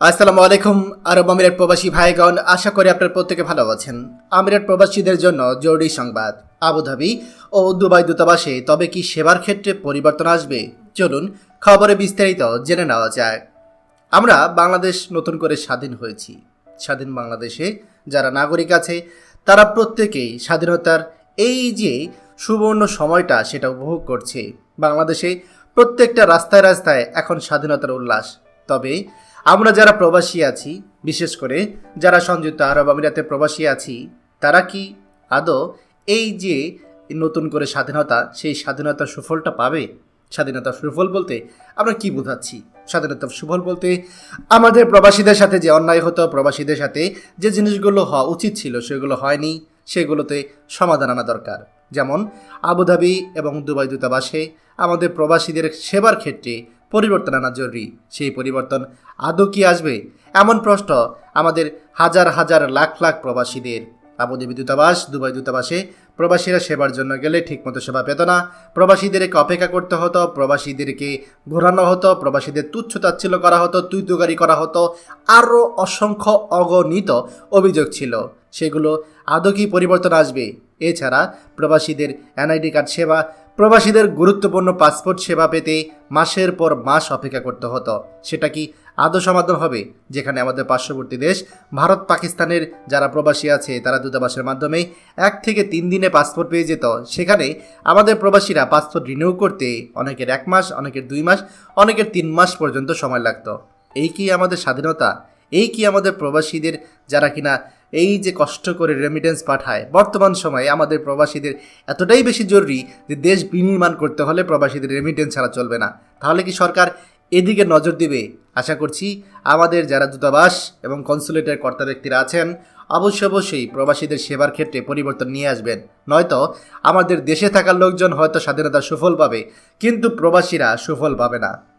আসসালামু আলাইকুম, আরব আমিরাত প্রবাসী ভাইগণ, আশা করি আপনার প্রত্যেকে ভালো আছেন। আমিরাত প্রবাসীদের জন্য জরুরি সংবাদ, আবুধাবি ও দুবাই দূতাবাসে তবে কি সেবার ক্ষেত্রে পরিবর্তন আসবে? চলুন খবরে বিস্তারিত জেনে নেওয়া যায় আমরা বাংলাদেশ নতুন করে স্বাধীন হয়েছি। স্বাধীন বাংলাদেশে যারা নাগরিক আছে, তারা প্রত্যেকেই স্বাধীনতার এই যে সুবর্ণ সময়টা সেটা উপভোগ করছে। বাংলাদেশে প্রত্যেকটা রাস্তায় রাস্তায় এখন স্বাধীনতার উল্লাস। তবে আমরা যারা প্রবাসী আছি, বিশেষ করে যারা সংযুক্ত আরব আমিরাতে প্রবাসী আছি, তারা কি আদৌ এই যে নতুন করে স্বাধীনতা, সেই স্বাধীনতার সুফলটা পাবে? স্বাধীনতার সুফল বলতে আমরা কি বোঝাচ্ছি? স্বাধীনতার সুফল বলতে আমাদের প্রবাসীদের সাথে যে অন্যায় হতো, প্রবাসীদের সাথে যে জিনিসগুলো হওয়া উচিত ছিল, সেগুলো হয়নি, সেগুলোতে সমাধান আনা দরকার। যেমন আবুধাবি এবং দুবাই দূতাবাসে আমাদের প্রবাসীদের সেবার ক্ষেত্রে পরিবর্তন আনা জরুরি। সেই পরিবর্তন আদৌ কি আসবে? এমন প্রশ্ন আমাদের হাজার হাজার লাখ লাখ প্রবাসীদের। আবুধাবি দূতাবাস দুবাই দূতাবাসে প্রবাসীরা সেবার জন্য গেলে ঠিকমতো সেবা পেত না। প্রবাসীদেরকে অপেক্ষা করতে হতো, প্রবাসীদেরকে ঘোরানো হতো, প্রবাসীদের তুচ্ছ তাচ্ছিল্য করা হতো তুই তুগারি করা হতো। আরও অসংখ্য অগণিত অভিযোগ ছিল। সেগুলো আদৌ কি পরিবর্তন আসবে? এছাড়া প্রবাসীদের এনআইডি কার্ড সেবা প্রবাসীদের গুরুত্বপূর্ণ পাসপোর্ট সেবা পেতে মাসের পর মাস অপেক্ষা করতে হতো। সেটা কি আদৌ সমাধান হবে? যেখানে আমাদের পার্শ্ববর্তী দেশ, ভারত, পাকিস্তানের যারা প্রবাসী আছে, তারা দূতাবাসের মাধ্যমে এক থেকে তিন দিনে পাসপোর্ট পেয়ে যেত। সেখানে আমাদের প্রবাসীরা পাসপোর্ট রিনিউ করতে অনেকের এক মাস, অনেকের দুই মাস, অনেকের তিন মাস পর্যন্ত সময় লাগতো। এই কি আমাদের স্বাধীনতা? এই কি আমাদের প্রবাসীদের যারা কিনা এই যে কষ্ট করে রেমিটেন্স পাঠায়? বর্তমান সময়ে আমাদের প্রবাসীদের এতটাই বেশি জরুরি যে দেশ বিনির্মাণ করতে হলে প্রবাসীদের রেমিটেন্স ছাড়া চলবে না। তাহলে কি সরকার এদিকে নজর দিবে? আশা করছি আমাদের যারা দূতাবাস এবং কনসুলেটের কর্তা ব্যক্তিরা আছেন, অবশ্যই অবশ্যই প্রবাসীদের সেবার ক্ষেত্রে পরিবর্তন নিয়ে আসবেন। নয়তো আমাদের দেশে থাকা লোকজন হয়তো স্বাধীনতার সুফল পাবে, কিন্তু প্রবাসীরা সুফল পাবে না।